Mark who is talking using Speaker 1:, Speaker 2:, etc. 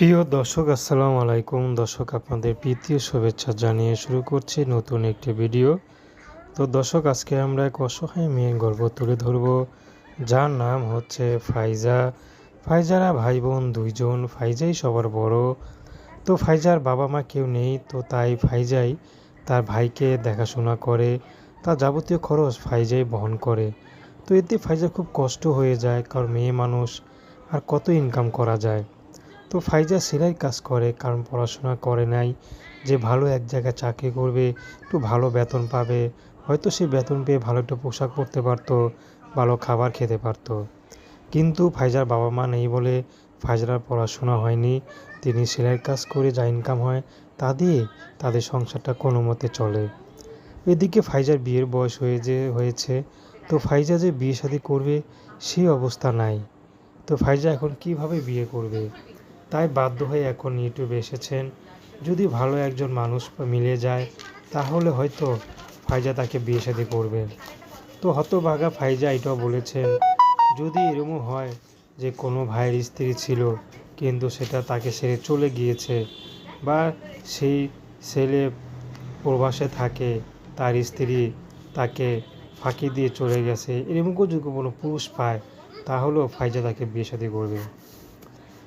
Speaker 1: প্রিয় দর্শক, আসসালামু আলাইকুম। দর্শক, আপনাদের প্রীতীয় শুভেচ্ছা জানিয়ে শুরু করছি নতুন একটি ভিডিও। তো দর্শক, আজকে আমরা এক অসহায় মেয়ের গল্প তুলে ধরব। যার নাম হচ্ছে ফাইজা। ফাইজারা ভাই বোন দুইজন, ফাইজাই সবার বড়। তো ফাইজার বাবা মা কেউ নেই, তো তাই ফাইজাই তার ভাইকে দেখাশোনা করে। তার যাবতীয় খরচ ফাইজাই বহন করে। তো এতে ফাইজা খুব কষ্ট হয়ে যায়, কারণ মেয়ে মানুষ আর কত ইনকাম করা যায়। তো ফাইজা সেলাই কাজ করে, কারণ পড়াশোনা করে নাই। যে ভালো এক জায়গায় চাকরি করবে, একটু ভালো বেতন পাবে। হয়তো সে বেতন পেয়ে ভালো একটা পোশাক পরতে পারতো, ভালো খাবার খেতে পারতো। কিন্তু ফাইজার বাবা মা নেই বলে ফাইজার পড়াশোনা হয়নি। তিনি সেলাইয়ের কাজ করে যা ইনকাম হয় তা দিয়ে তাদের সংসারটা কোনো মতে চলে। এদিকে ফাইজার বিয়ের বয়স হয়ে যে, হয়েছে। তো ফাইজা যে বিয়ে শাদী করবে সেই অবস্থা নাই। তো ফাইজা এখন কীভাবে বিয়ে করবে? তাই বাধ্য হয়ে এখন ইউটিউবে এসেছেন। যদি ভালো একজন মানুষ মিলে যায়, তাহলে হয়তো ফাইজা তাকে বিয়ে শাদী করবেন। তো হতভাগা ফাইজা এটাও বলেছেন, যদি এরকম হয় যে কোনো ভাইয়ের স্ত্রী ছিল, কিন্তু সেটা তাকে ছেড়ে চলে গিয়েছে, বা সেই ছেলে প্রবাসে থাকে, তার স্ত্রী তাকে ফাঁকি দিয়ে চলে গেছে এরকম যদি কোনো পুরুষ পায়, তাহলেও ফাইজা তাকে বিয়ে শাদী করবে।